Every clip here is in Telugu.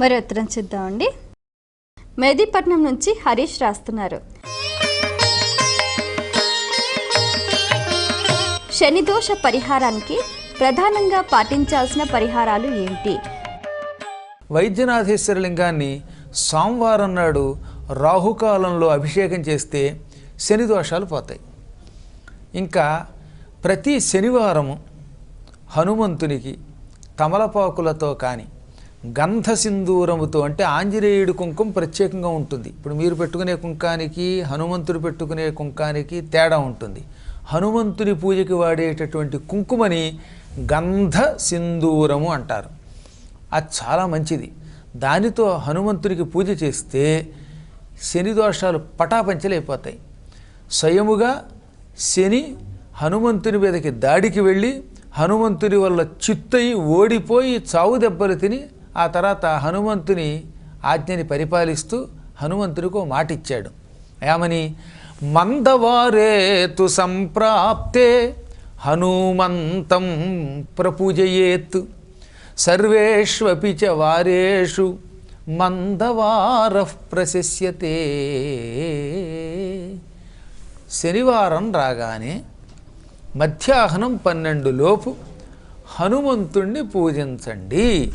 మరి ఉత్తరం చూద్దామండి. మెహదీపట్నం నుంచి హరీష్ రాస్తున్నారు. శనిదోష పరిహారానికి ప్రధానంగా పాటించాల్సిన పరిహారాలు ఏంటి? వైద్యనాథేశ్వర లింగాన్ని సోమవారం నాడు రాహుకాలంలో అభిషేకం చేస్తే శని దోషాలు పోతాయి. ఇంకా ప్రతి శనివారము హనుమంతునికి తమలపాకులతో కానీ గంధ సింధూరముతో అంటే ఆంజనేయుడి కుంకుమ ప్రత్యేకంగా ఉంటుంది. ఇప్పుడు మీరు పెట్టుకునే కుంకానికి హనుమంతుడు పెట్టుకునే కుంకానికి తేడా ఉంటుంది. హనుమంతుని పూజకి వాడేటటువంటి కుంకుమని గంధ సింధూరము అంటారు. అది చాలా మంచిది. దానితో హనుమంతుడికి పూజ చేస్తే శని దోషాలు పటాపంచలైపోతాయి. స్వయముగా శని హనుమంతుని మీదకి దాడికి వెళ్ళి హనుమంతుని వల్ల చిత్తయి ఓడిపోయి చావు దెబ్బలు తిని ఆ తర్వాత హనుమంతుని ఆజ్ఞని పరిపాలిస్తూ హనుమంతుడికి ఓ మాట ఇచ్చాడు ఏమని? మందవారేతు సంప్రాప్తే హనుమంతం ప్రపూజయేత్. సర్వేష్వపి చ వారేషు మందవార ప్రశస్యతే శనివారం రాగానే మధ్యాహ్నం పన్నెండు లోపు హనుమంతుణ్ణి పూజించండి.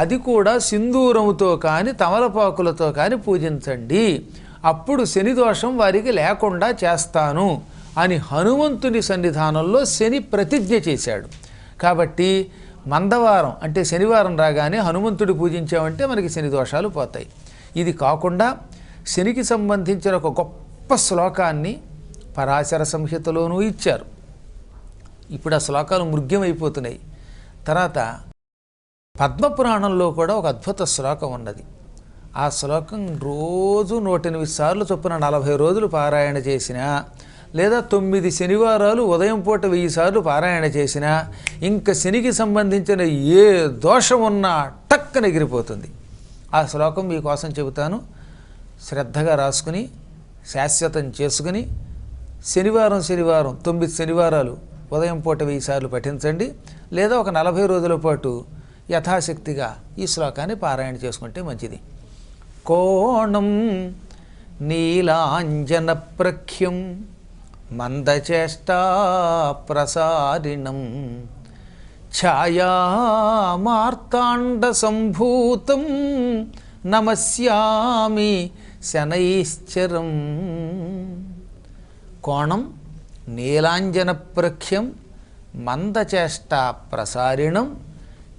అది కూడా సింధూరముతో కానీ తమలపాకులతో కానీ పూజించండి. అప్పుడు శని దోషం వారికి లేకుండా చేస్తాను అని హనుమంతుని సన్నిధానంలో శని ప్రతిజ్ఞ చేశాడు. కాబట్టి మందవారం అంటే శనివారం రాగానే హనుమంతుడి పూజించామంటే మనకి శని దోషాలు పోతాయి. ఇది కాకుండా శనికి సంబంధించిన ఒక గొప్ప శ్లోకాన్ని పరాశర సంహితలోనూ ఇచ్చారు. ఇప్పుడు ఆ శ్లోకాలు మృగ్యమైపోతున్నాయి. తర్వాత పద్మపురాణంలో కూడా ఒక అద్భుత శ్లోకం ఉన్నది. ఆ శ్లోకం రోజు నూట ఎనిమిది సార్లు చొప్పున నలభై రోజులు పారాయణ చేసినా లేదా తొమ్మిది శనివారాలు ఉదయం పూట వెయ్యి సార్లు పారాయణ చేసినా ఇంకా శనికి సంబంధించిన ఏ దోషం ఉన్నా టక్కన ఎగిరిపోతుంది. ఆ శ్లోకం మీకోసం చెబుతాను. శ్రద్ధగా రాసుకుని శాశ్వతం చేసుకుని శనివారం శనివారం తొమ్మిది శనివారాలు ఉదయం పూట వెయ్యి సార్లు పఠించండి లేదా ఒక నలభై రోజుల పాటు యథాశక్తిగా ఈ శ్లోకాన్ని పారాయణ చేసుకుంటే మంచిది. కోణం నీలాంజన ప్రఖ్యం మందచేష్టా ప్రసారిణం ఛాయామార్తాండ సంభూతం నమస్యామి శనైశ్చరం. కోణం నీలాంజన ప్రఖ్యం మందచేష్ట ప్రసారిణం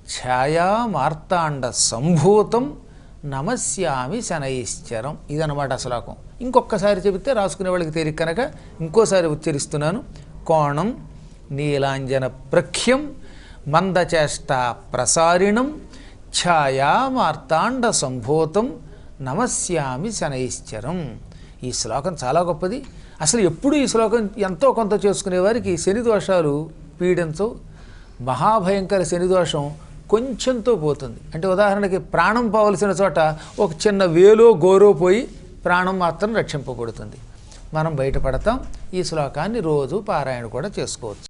ఛాయా మార్తాండ సంభూతం నమస్యామి శనైశ్చరం. ఇదనమాట శ్లోకం ఇంకొకసారి చెబితే రాసుకునే వాళ్ళకి తేలిక కనుక ఇంకోసారి ఉచ్చరిస్తున్నాను. కోణం నీలాంజన ప్రఖ్యం మందచేష్ట ప్రసారిణం ఛాయా మార్తాండ సంభూతం నమస్యామి శనైశ్చరం. ఈ శ్లోకం చాలా గొప్పది. అసలు ఎప్పుడు ఈ శ్లోకం ఎంతో కొంత చేసుకునే వారికి శని దోషాలు పీడించవు. మహాభయంకర శని దోషం కొంచెంతో పోతుంది. అంటే ఉదాహరణకి ప్రాణం పోవలసిన చోట ఒక చిన్న వేలో గోరో పోయి ప్రాణం మాత్రం రక్షింపబడుతుంది. మనం బయటపడతాం. ఈ శ్లోకాన్ని రోజు పారాయణ కూడా చేసుకోవచ్చు.